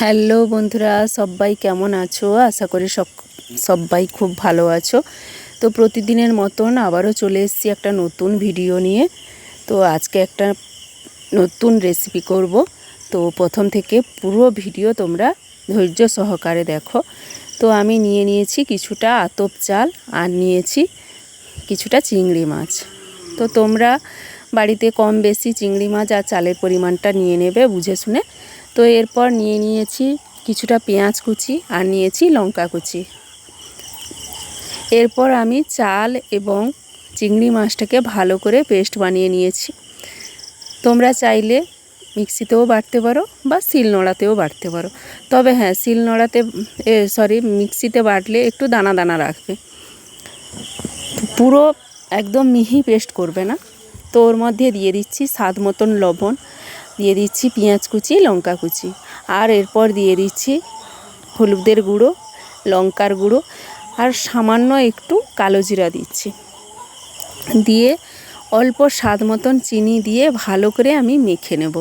Hello বন্ধুরা, সবাই কেমন আছো? আশা করি সব সবাই খুব ভালো আছো। তো প্রতিদিনের মতন আবারও চলে এসেছি একটা নতুন ভিডিও নিয়ে। তো আজকে একটা নতুন রেসিপি করব। তো প্রথম থেকে পুরো ভিডিও তোমরা ধৈর্য সহকারে দেখো। তো আমি নিয়ে নিয়েছি কিছুটা আতপ চাল আর নিয়েছি কিছুটা চিংড়ি মাছ। তো তোমরা বাড়িতে কম বেশি চিংড়ি মাছ আর চালের পরিমাণটা নিয়ে নেবে বুঝে শুনে। তো এরপর নিয়ে নিয়েছি কিছুটা পেঁয়াজ কুচি আর নিয়েছি লঙ্কা কুচি। এরপর আমি চাল এবং চিংড়ি মাছটাকে ভালো করে পেস্ট বানিয়ে নিয়েছি। তোমরা চাইলে মিক্সিতেও বাটতে পারো বা শিল শিলনোড়াতেও বাটতে পারো। তবে হ্যাঁ শিল শিলনোড়াতে সরি মিক্সিতে বাটলে একটু দানা দানা রাখবে। পুরো একদম মিহি পেস্ট করবে না। তো ওর মধ্যে দিয়ে দিচ্ছি স্বাদ মতন লবণ দিয়ে দিচ্ছি পেঁয়াজ কুচি, লঙ্কা কুচি। আর এরপর দিয়ে দিচ্ছি হলুদের গুঁড়ো, লঙ্কার গুঁড়ো, আর সামান্য একটু কালো জিরা দিচ্ছি। দিয়ে অল্প স্বাদ মতন চিনি দিয়ে ভালো করে আমি মেখে নেব।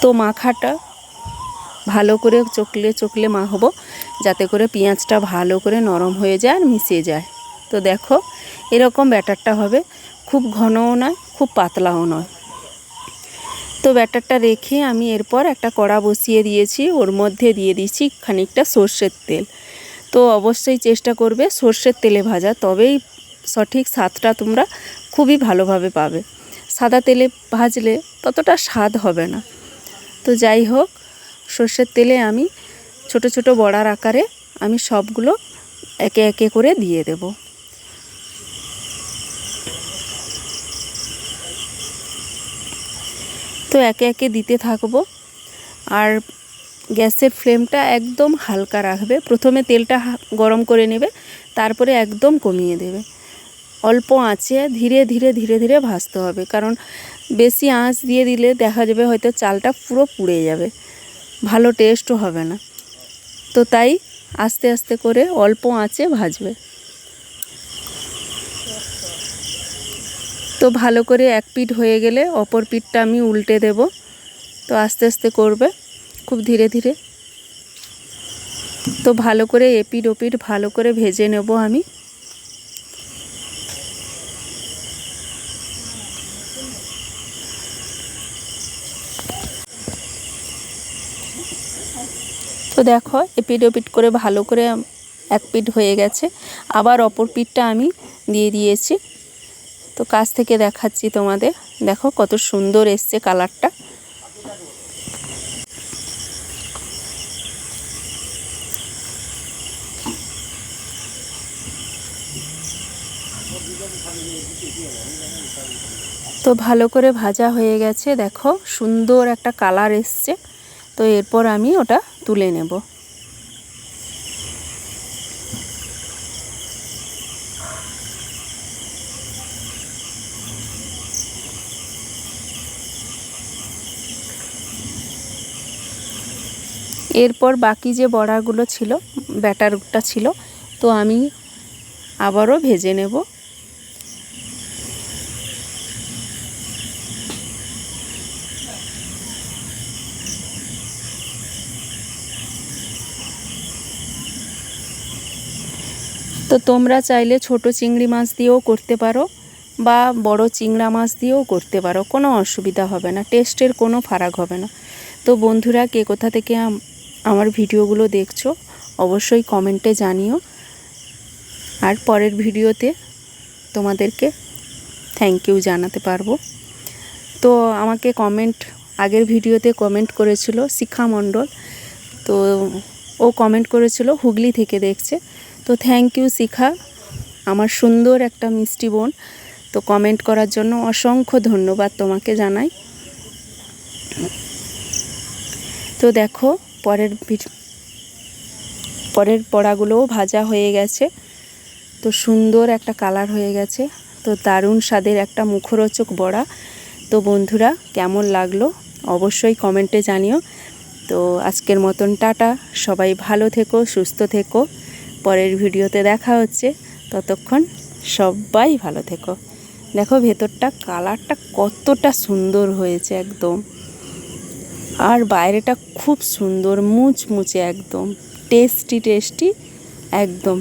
তো মাখাটা ভালো করে চকলে চকলে মাখবো, যাতে করে পেঁয়াজটা ভালো করে নরম হয়ে যায় আর মিশে যায়। তো দেখো, এরকম ব্যাটারটা হবে। খুব ঘনও নয়, খুব পাতলাও নয়। তো ব্যাটারটা রেখে আমি এরপর একটা কড়া বসিয়ে দিয়েছি। ওর মধ্যে দিয়ে দিচ্ছি খানিকটা সর্ষের তেল। তো অবশ্যই চেষ্টা করবে সর্ষের তেলে ভাজা, তবেই সঠিক স্বাদটা তোমরা খুবই ভালোভাবে পাবে। সাদা তেলে ভাজলে ততটা স্বাদ হবে না। তো যাই হোক, সর্ষের তেলে আমি ছোট ছোট বড়ার আকারে আমি সবগুলো একে একে করে দিয়ে দেবো। তো একে একে দিতে থাকব। আর গ্যাসের ফ্লেমটা একদম হালকা রাখবে। প্রথমে তেলটা গরম করে নেবে, তারপরে একদম কমিয়ে দেবে। অল্প আঁচে ধীরে ধীরে ধীরে ধীরে ভাজতে হবে, কারণ বেশি আঁচ দিয়ে দিলে দেখা যাবে হয়তো চালটা পুরো পুড়ে যাবে। ভালো টেস্টও হবে না। তো তাই আস্তে আস্তে করে অল্প আঁচে ভাজবে। তো ভালো করে এক পিঠ হয়ে গেলে অপর পিঠটা আমি উল্টে দেব। তো আস্তে আস্তে করবে, খুব ধীরে ধীরে। তো ভালো করে এপিট ওপিট ভালো করে ভেজে নেব আমি। তো দেখো এপিট ওপিট করে ভালো করে এক পিঠ হয়ে গেছে। আবার অপর পিঠটা আমি দিয়ে দিয়েছি। তো কাছ থেকে দেখাচ্ছি তোমাদের। দেখো কত সুন্দর এসছে কালারটা। তো ভালো করে ভাজা হয়ে গেছে। দেখো সুন্দর একটা কালার এসছে। তো এরপর আমি ওটা তুলে নেব। এরপর বাকি যে বড়াগুলো ছিল, ব্যাটারটা ছিল, তো আমি আবারও ভেজে নেব। তো তোমরা চাইলে ছোট চিংড়ি মাছ দিয়েও করতে পারো বা বড় চিংড়া মাছ দিয়েও করতে পারো, কোনো অসুবিধা হবে না, টেস্টের কোনো ফারাক হবে না। তো বন্ধুরা, কে কোথা থেকে আমার ভিডিওগুলো দেখছ, অবশ্যই কমেন্টে জানিও। আর পরের ভিডিওতে তোমাদেরকে থ্যাংক ইউ জানাতে পারব। তো আমাকে কমেন্ট আগের ভিডিওতে কমেন্ট করেছিল শিক্ষা মণ্ডল। তো ও কমেন্ট করেছিল হুগলি থেকে দেখছে। তো থ্যাংক ইউ শিখা, আমার সুন্দর একটা মিষ্টি বোন। তো কমেন্ট করার জন্য অসংখ্য ধন্যবাদ তোমাকে জানাই। তো দেখো পরের পরের পড়াগুলোও ভাজা হয়ে গেছে। তো সুন্দর একটা কালার হয়ে গেছে। তো দারুণ স্বাদের একটা মুখরোচক বড়া। তো বন্ধুরা, কেমন লাগল? অবশ্যই কমেন্টে জানিও। তো আজকের মতন টাটা। সবাই ভালো থেকো, সুস্থ থেকো। পরের ভিডিওতে দেখা হচ্ছে। ততক্ষণ সবাই ভালো থেকো। দেখো ভেতরটা, কালারটা কতটা সুন্দর হয়েছে একদম। আর বাইরেটা খুব সুন্দর মুচমুচে একদম টেস্টি টেস্টি একদম।